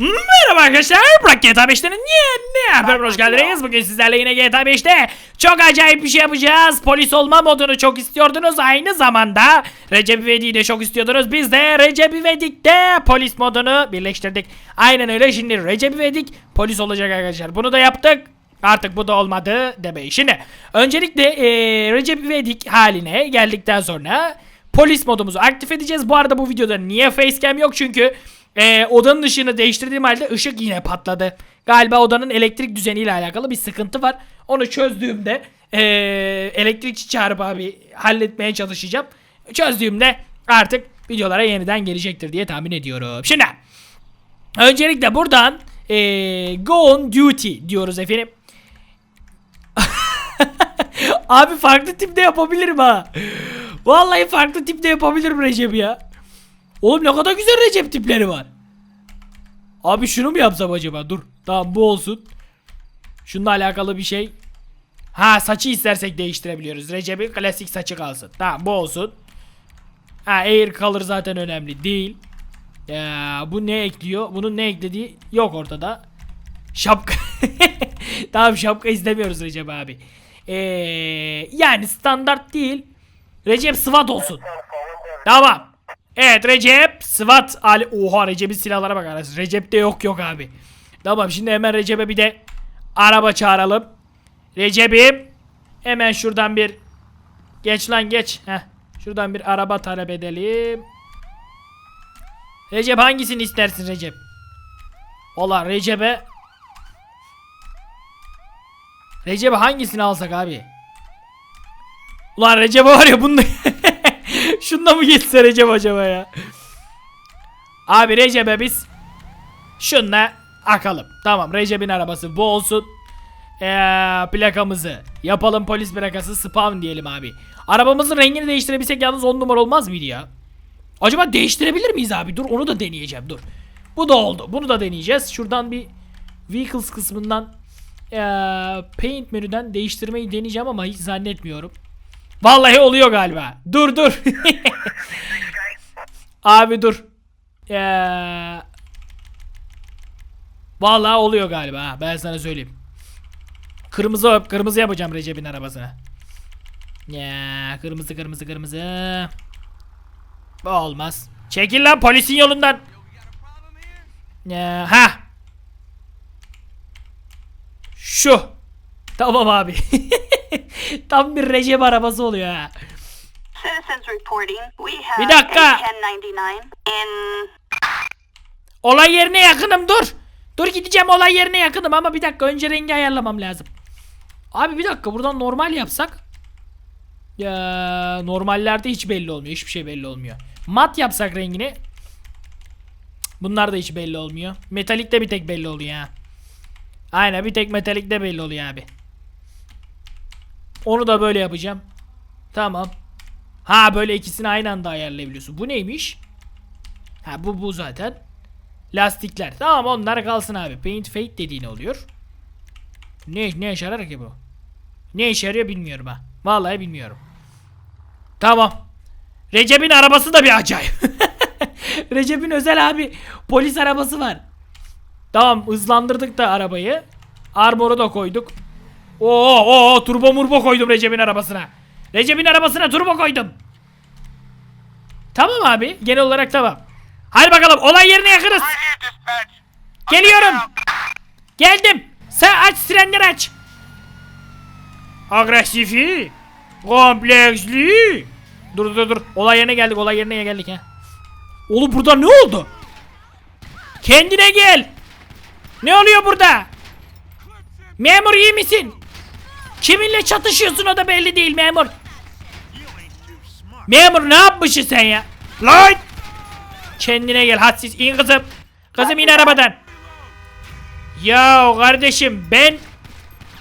Merhaba arkadaşlar, Burak GTA 5'tenin yeni haber hoş geldiniz. Bugün sizlerle yine GTA 5'te çok acayip bir şey yapacağız. Polis olma modunu çok istiyordunuz. Aynı zamanda Recep İvedik'i de çok istiyordunuz. Biz de Recep İvedik'te polis modunu birleştirdik. Aynen öyle şimdi Recep İvedik polis olacak arkadaşlar. Bunu da yaptık. Artık bu da olmadı demeyin. Şimdi öncelikle eee Recep İvedik haline geldikten sonra polis modumuzu aktif edeceğiz. Bu arada bu videoda niye facecam yok çünkü ee, odanın ışığını değiştirdiğim halde ışık yine patladı. Galiba odanın elektrik düzeniyle alakalı bir sıkıntı var. Onu çözdüğümde ee, elektrikçi çağırıp abi halletmeye çalışacağım. Çözdüğümde artık videolara yeniden gelecektir diye tahmin ediyorum. Şimdi öncelikle buradan ee, go on duty diyoruz efendim. Abi farklı tipte yapabilirim ha. Vallahi farklı tipte yapabilirim Recep ya. Oğlum ne kadar güzel Recep tipleri var. Abi şunu mu yapsam acaba? Dur. Tamam bu olsun. Şununla alakalı bir şey. Ha saçı istersek değiştirebiliyoruz. Recep'in klasik saçı kalsın. Tamam bu olsun. Ha air color zaten önemli değil. Ya, bu ne ekliyor? Bunun ne eklediği yok ortada. Şapka. tamam şapka istemiyoruz Recep abi. Ee, yani standart değil. Recep SWAT olsun. Tamam. Evet Recep SWAT Ali Oha Recep'in silahlara bak arası. Recep'te yok yok abi. Tamam şimdi hemen Recep'e bir de araba çağıralım. Recep'im hemen şuradan bir geç lan geç. Heh. Şuradan bir araba talep edelim. Recep hangisini istersin Recep? Ola Recep'e Recep'e hangisini alsak abi? Ulan Recep var ya bunda Şunda mı geçse Recep acaba ya? Abi Recep'e biz şunla akalım. Tamam Recep'in arabası bu olsun. Ee, plakamızı yapalım polis plakası spam diyelim abi. Arabamızın rengini değiştirebilsek yalnız 10 numara olmaz mıydı ya? Acaba değiştirebilir miyiz abi? Dur onu da deneyeceğim dur. Bu da oldu. Bunu da deneyeceğiz. Şuradan bir vehicles kısmından ee, paint menüden değiştirmeyi deneyeceğim ama hiç zannetmiyorum. Vallahi oluyor galiba. Dur dur. Abi dur. Ee, vallahi oluyor galiba. Ben sana söyleyeyim. Kırmızı kırmızı yapacağım Recep'in arabasına. Ya kırmızı kırmızı kırmızı. Bu olmaz. Çekil lan polisin yolundan. Ya ha. Şu. Tamam abi. Tam bir Recep arabası oluyor ha. Bir dakika. a 1099 in Olay yerine yakınım dur. Dur gideceğim olay yerine yakınım ama bir dakika önce rengi ayarlamam lazım. Abi bir dakika buradan normal yapsak. Ya normallerde hiç belli olmuyor. Hiçbir şey belli olmuyor. Mat yapsak rengini. Bunlar da hiç belli olmuyor. Metalikte bir tek belli oluyor ha. Aynen bir tek metalikte belli oluyor abi. Onu da böyle yapacağım. Tamam. Ha böyle ikisini aynı anda ayarlayabiliyorsun. Bu neymiş? Ha bu bu zaten. Lastikler. Tamam onlar kalsın abi. Paint fade dediği oluyor? Ne ne işe yarar ki bu? Ne işe yarıyor bilmiyorum ha. Vallahi bilmiyorum. Tamam. Recep'in arabası da bir acayip. Recep'in özel abi polis arabası var. Tamam hızlandırdık da arabayı. Armoru da koyduk. Oo, oo turbo murbo koydum Recep'in arabasına. Recep'in arabasına turbo koydum. Tamam abi genel olarak tamam. Hadi bakalım olay yerine yakınız. Geliyorum. Geldim. Sen aç sirenleri aç. Agresifi. Kompleksli. Dur dur dur. Olay yerine geldik. Olay yerine geldik ha. Oğlum burada ne oldu? Kendine gel. Ne oluyor burada? Memur iyi misin? Kiminle çatışıyorsun o da belli değil memur. Memur ne yapmışsın sen ya? Lan! Kendine gel hadsiz in kızım. Kızım in arabadan. Ya kardeşim ben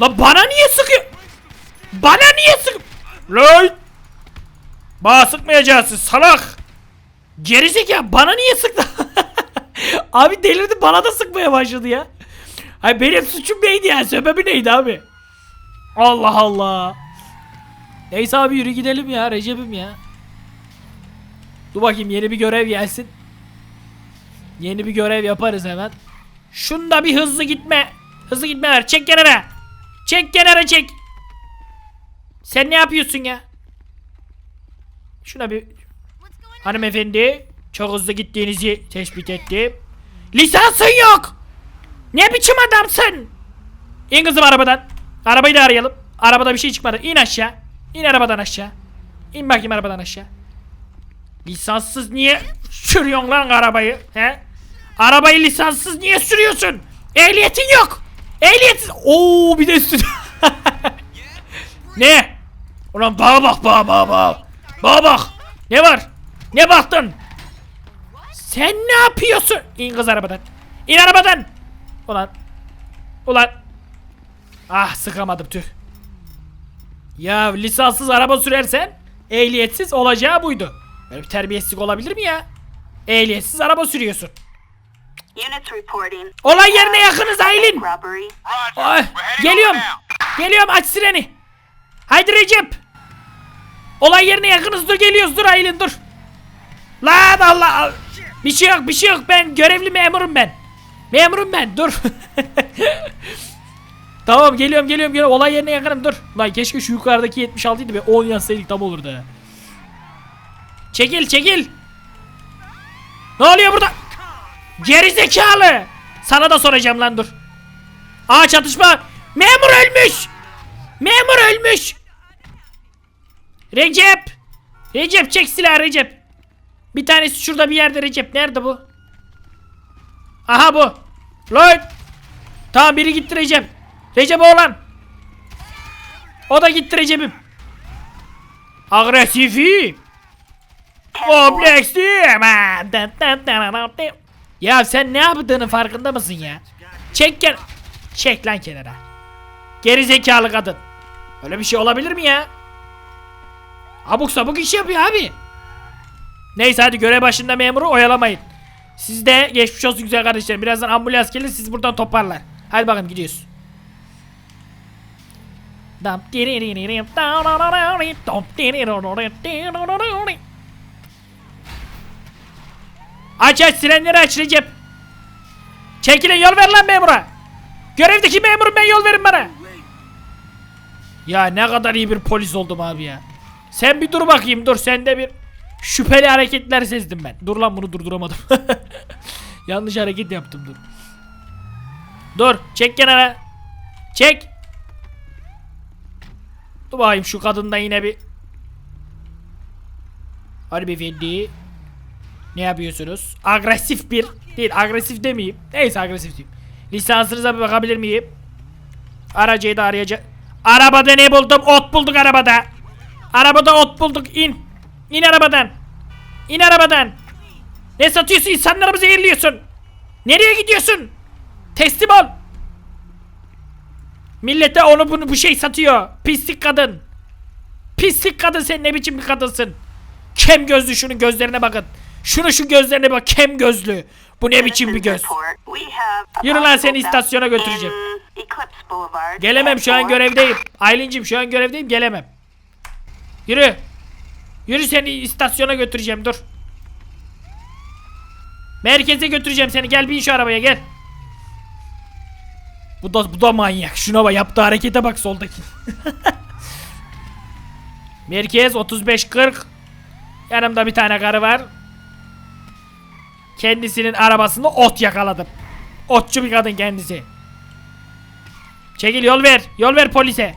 La bana niye sıkıyor? Bana niye sık? Lan! Bana sıkmayacaksın salak. Gerizekalı bana niye sıktı? abi delirdi bana da sıkmaya başladı ya. Ay benim suçum neydi ya? Sebebi neydi abi? Allah Allah. Neyse abi yürü gidelim ya Recep'im ya. Dur bakayım yeni bir görev gelsin. Yeni bir görev yaparız hemen. Şunda bir hızlı gitme. Hızlı gitme ver. Çek kenara. Çek kenara çek. Sen ne yapıyorsun ya? Şuna bir hanımefendi çok hızlı gittiğinizi tespit ettim. Lisansın yok. Ne biçim adamsın? İn kızım arabadan. Arabayı da arayalım. Arabada bir şey çıkmadı. İn aşağı. İn arabadan aşağı. İn bakayım arabadan aşağı. Lisanssız niye sürüyorsun lan arabayı? He? Arabayı lisanssız niye sürüyorsun? Ehliyetin yok. Ehliyetin... Oo bir de üstüne. ne? Ulan bağa bak bağa bağa bağa. Bağa bak. Ne var? Ne baktın? Sen ne yapıyorsun? İn kız arabadan. İn arabadan. Ulan. Ulan. Ah sıkamadım tüh. Ya lisanssız araba sürersen ehliyetsiz olacağı buydu. Böyle bir terbiyesizlik olabilir mi ya? Ehliyetsiz araba sürüyorsun. Olay yerine yakınız Aylin. Ay, geliyorum. Geliyorum aç sireni. Haydi Recep. Olay yerine yakınız dur geliyoruz dur Aylin dur. Lan Allah Allah. Bir şey yok bir şey yok ben görevli memurum ben. Memurum ben dur. tamam geliyorum geliyorum geliyorum olay yerine yakınım dur. Lan keşke şu yukarıdaki 76 idi be 10 yazsaydık tam olurdu. Çekil çekil. Ne oluyor burada? Geri zekalı. Sana da soracağım lan dur. Aa çatışma. Memur ölmüş. Memur ölmüş. Recep. Recep çek silahı Recep. Bir tanesi şurada bir yerde Recep. Nerede bu? Aha bu. Lloyd. Tamam biri gitti Recep. Recep oğlan. O da gitti Recep'im. Agresifi. Kompleksliyim. ha. Dın dın dın dın dın. Ya sen ne yaptığının farkında mısın ya? Çek gel. Çek lan kenara. Geri zekalı kadın. Öyle bir şey olabilir mi ya? Abuk sabuk iş yapıyor abi. Neyse hadi görev başında memuru oyalamayın. Siz de geçmiş olsun güzel kardeşlerim. Birazdan ambulans gelir siz buradan toparlar. Hadi bakalım gidiyoruz. Aç aç sirenleri aç Recep. Çekilin yol ver lan memura. Görevdeki memurum ben yol verin bana. Ya ne kadar iyi bir polis oldum abi ya. Sen bir dur bakayım dur sende bir şüpheli hareketler sezdim ben. Dur lan bunu durduramadım. Yanlış hareket yaptım dur. Dur çek kenara. Çek. Dur bakayım şu kadında yine bir. Beyefendi. Ne yapıyorsunuz? Agresif bir değil agresif demeyeyim. Neyse agresif diyeyim. Lisansınıza bir bakabilir miyim? Aracıyı da arayacak. Arabada ne buldum? Ot bulduk arabada. Arabada ot bulduk. İn. İn arabadan. İn arabadan. Ne satıyorsun? İnsanları mı zehirliyorsun? Nereye gidiyorsun? Teslim ol. Millete onu bunu bu şey satıyor. Pislik kadın. Pislik kadın sen ne biçim bir kadınsın? Kem gözlü şunun gözlerine bakın. Şunu şu gözlerine bak kem gözlü. Bu ne biçim bir göz? Yürü lan seni istasyona götüreceğim. Gelemem şu an 10-4. görevdeyim. Aylin'cim şu an görevdeyim gelemem. Yürü. Yürü seni istasyona götüreceğim dur. Merkeze götüreceğim seni gel bin şu arabaya gel. Bu da bu da manyak. Şuna bak yaptığı harekete bak soldaki. Merkez 35 40. Yanımda bir tane karı var. Kendisinin arabasında ot yakaladım. Otçu bir kadın kendisi. Çekil yol ver. Yol ver polise.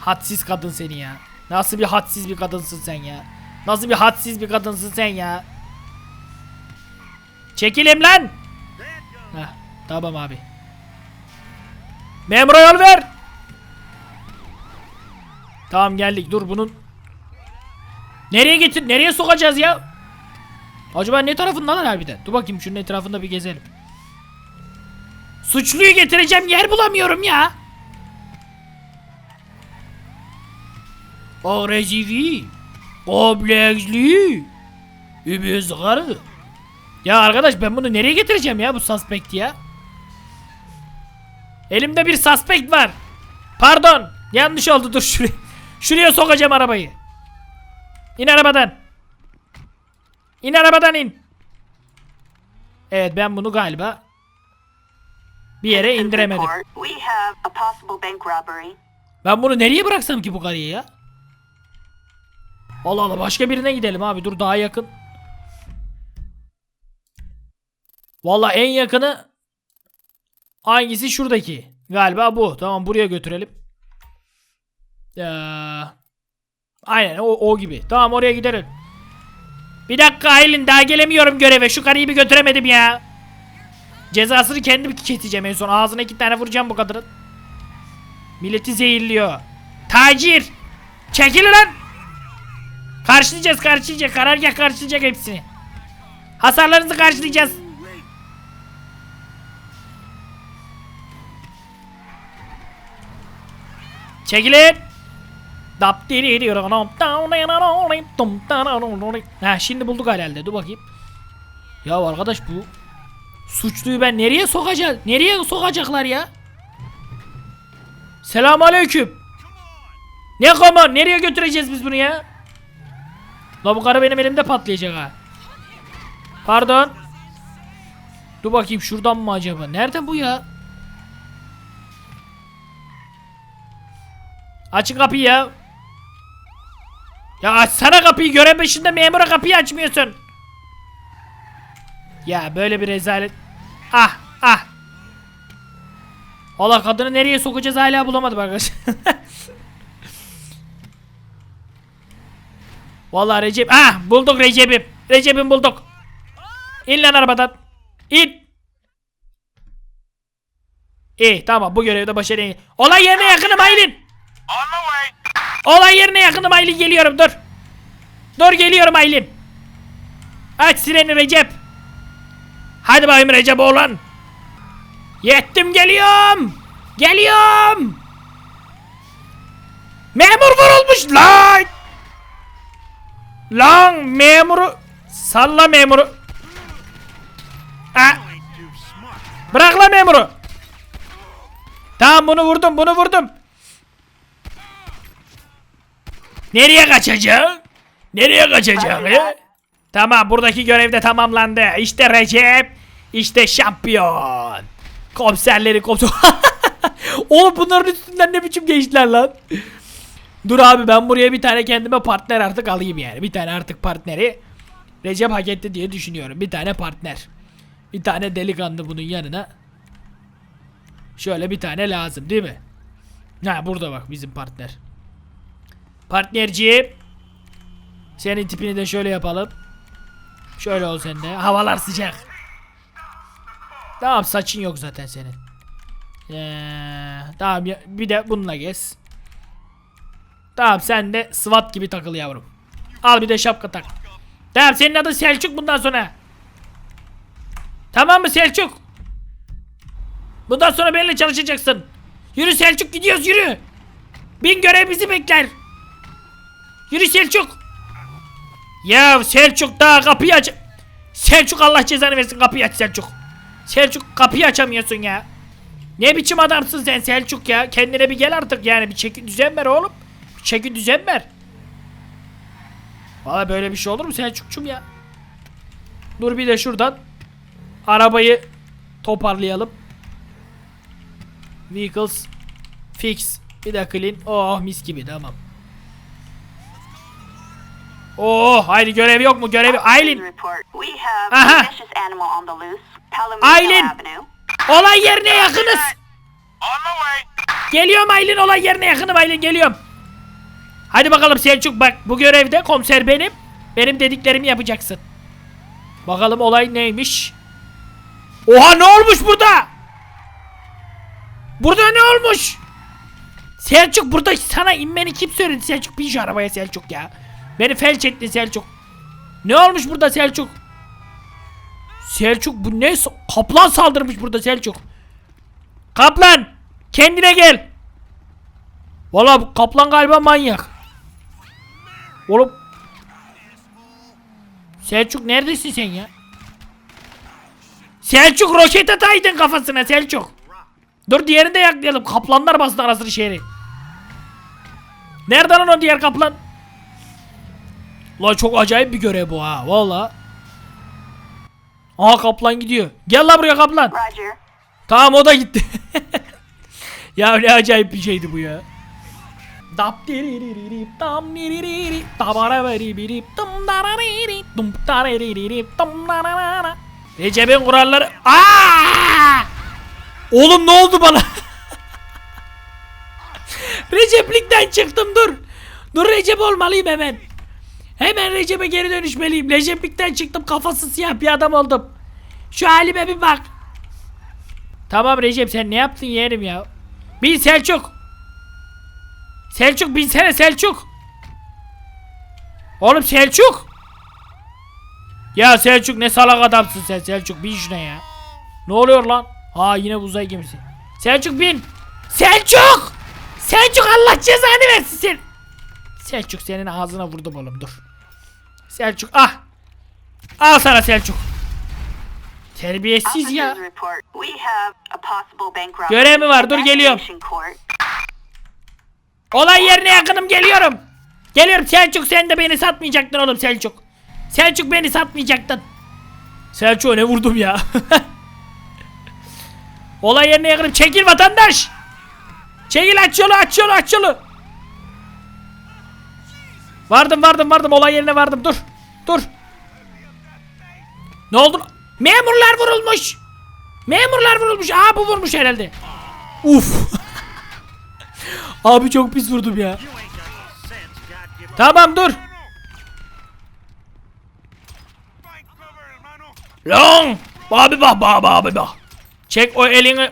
Hadsiz kadın seni ya. Nasıl bir hadsiz bir kadınsın sen ya. Nasıl bir hadsiz bir kadınsın sen ya. Çekilim lan. Heh, tamam abi. Memura yol ver. Tamam geldik. Dur bunun. Nereye getir? Nereye sokacağız ya? Acaba ne tarafından lan harbiden? Dur bakayım şunun etrafında bir gezelim. Suçluyu getireceğim yer bulamıyorum ya. Agresifi. Kompleksli. Übüz karı. Ya arkadaş ben bunu nereye getireceğim ya bu suspect ya? Elimde bir suspect var. Pardon. Yanlış oldu dur şuraya. Şuraya sokacağım arabayı. İn arabadan. İn arabadan in. Evet ben bunu galiba bir yere indiremedim. Ben bunu nereye bıraksam ki bu karıyı ya? Allah Allah başka birine gidelim abi dur daha yakın. Valla en yakını hangisi şuradaki? Galiba bu. Tamam buraya götürelim. Ee, aynen o, o gibi. Tamam oraya gidelim. Bir dakika Aylin daha gelemiyorum göreve. Şu karıyı bir götüremedim ya. Cezasını kendim keseceğim en son. Ağzına iki tane vuracağım bu kadının. Milleti zehirliyor. Tacir! Çekil lan! Karşılayacağız karşılayacağız. Karargah karşılayacak hepsini. Hasarlarınızı karşılayacağız. Çekilin! Ha şimdi bulduk herhalde. Dur bakayım. Ya arkadaş bu suçluyu ben nereye sokacağım? Nereye sokacaklar ya? Selamünaleyküm. Ne koma? Nereye götüreceğiz biz bunu ya? La bu karı benim elimde patlayacak ha. Pardon. Dur bakayım şuradan mı acaba? Nerede bu ya? Açın kapıyı ya. Ya açsana kapıyı görev başında memura kapıyı açmıyorsun. Ya böyle bir rezalet. Ah ah. Allah kadını nereye sokacağız hala bulamadım arkadaşlar. Vallahi Recep. Ah bulduk Recep'im. Recep'im bulduk. İn lan arabadan. İn. İyi tamam bu görevde başarılı. Olay yerine yakınım Aylin. Olay yerine yakınım Aylin geliyorum dur. Dur geliyorum Aylin. Aç sireni Recep. Hadi bakayım Recep oğlan. Yettim geliyorum. Geliyorum. Memur vurulmuş lan. Lan memuru. Salla memuru. Ha. Bırak lan memuru. Tamam bunu vurdum bunu vurdum. Nereye kaçacaksın? Nereye kaçacaksın? he? Tamam buradaki görev de tamamlandı. İşte Recep. işte şampiyon. Komiserleri komiser. Oğlum bunların üstünden ne biçim geçtiler lan? Dur abi ben buraya bir tane kendime partner artık alayım yani. Bir tane artık partneri Recep hak etti diye düşünüyorum. Bir tane partner. Bir tane delikanlı bunun yanına. Şöyle bir tane lazım değil mi? Ha burada bak bizim partner. Partnerciğim. Senin tipini de şöyle yapalım. Şöyle ol sen de. Havalar sıcak. Tamam saçın yok zaten senin. Ee, tamam bir de bununla gez. Tamam sen de SWAT gibi takıl yavrum. Al bir de şapka tak. Tamam senin adın Selçuk bundan sonra. Tamam mı Selçuk? Bundan sonra benimle çalışacaksın. Yürü Selçuk gidiyoruz yürü. Bin görev bizi bekler. Yürü Selçuk. Ya Selçuk daha kapıyı aç. Selçuk Allah cezanı versin kapıyı aç Selçuk. Selçuk kapıyı açamıyorsun ya. Ne biçim adamsın sen Selçuk ya. Kendine bir gel artık yani bir çeki düzen ver oğlum. Bir çeki düzen ver. Valla böyle bir şey olur mu Selçukçum ya? Dur bir de şuradan arabayı toparlayalım. Vehicles fix. Bir de clean. Oh mis gibi tamam. Oh haydi görev yok mu görevi? Aylin Aha. Aylin. Olay yerine yakınız. Geliyorum Aylin olay yerine yakınım Aylin geliyorum. Hadi bakalım Selçuk bak bu görevde komiser benim. Benim dediklerimi yapacaksın. Bakalım olay neymiş. Oha ne olmuş burada? Burada ne olmuş? Selçuk burada sana inmeni kim söyledi Selçuk bin şu arabaya Selçuk ya. Beni felç etti Selçuk. Ne olmuş burada Selçuk? Selçuk bu ne? Kaplan saldırmış burada Selçuk. Kaplan! Kendine gel. Valla bu kaplan galiba manyak. Oğlum. Selçuk neredesin sen ya? Selçuk roket ataydın kafasına Selçuk. Dur diğerini de yaklayalım. Kaplanlar bastı arasını şehri. Nereden o diğer kaplan? La çok acayip bir görev bu ha valla. Aa kaplan gidiyor. Gel la buraya kaplan. Roger. Tamam o da gitti. ya ne acayip bir şeydi bu ya. Dap diririri, dam diririri, dabara veribiri, dım darariri, dum darariri, dum dararara. Recep'in kuralları... Aa! Oğlum ne oldu bana? Recep'likten çıktım dur. Dur Recep olmalıyım hemen. Hemen Recep'e geri dönüşmeliyim. Recep'likten çıktım kafası siyah bir adam oldum. Şu halime bir bak. Tamam Recep sen ne yaptın yeğenim ya? Bin Selçuk. Selçuk binsene Selçuk. Oğlum Selçuk. Ya Selçuk ne salak adamsın sen Selçuk bin şuna ya. Ne oluyor lan? Aa yine uzay gemisi. Selçuk bin. Selçuk. Selçuk Allah cezanı versin. Selçuk senin ağzına vurdum oğlum dur. Selçuk ah. Al sana Selçuk. Terbiyesiz ya. Görev mi var? Dur, geliyorum. Olay yerine yakınım geliyorum. Geliyorum Selçuk sen de beni satmayacaktın oğlum Selçuk. Selçuk beni satmayacaktın. Selçuk'a ne vurdum ya. Olay yerine yakınım. Çekil vatandaş. Çekil aç yolu aç yolu aç yolu. Vardım vardım vardım olay yerine vardım dur. Dur. Ne oldu? Memurlar vurulmuş. Memurlar vurulmuş. Aa bu vurmuş herhalde. Uf. Abi çok pis vurdum ya. Tamam dur. Long. Abi bak bak abi bak. Çek o elini.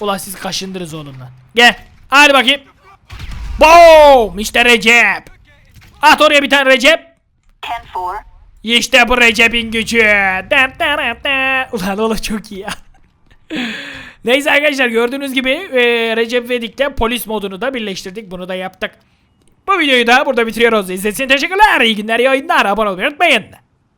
Ulan siz kaşındınız oğlum lan. Gel. Hadi bakayım. Boom. İşte Recep. At oraya bir tane Recep. 10-4. İşte bu Recep'in gücü. Da, da, da, da. Ulan oğlum çok iyi ya. Neyse arkadaşlar gördüğünüz gibi e, Recep Vedik'le polis modunu da birleştirdik. Bunu da yaptık. Bu videoyu da burada bitiriyoruz. İzlediğiniz için teşekkürler. İyi günler, iyi oyunlar. Abone olmayı unutmayın.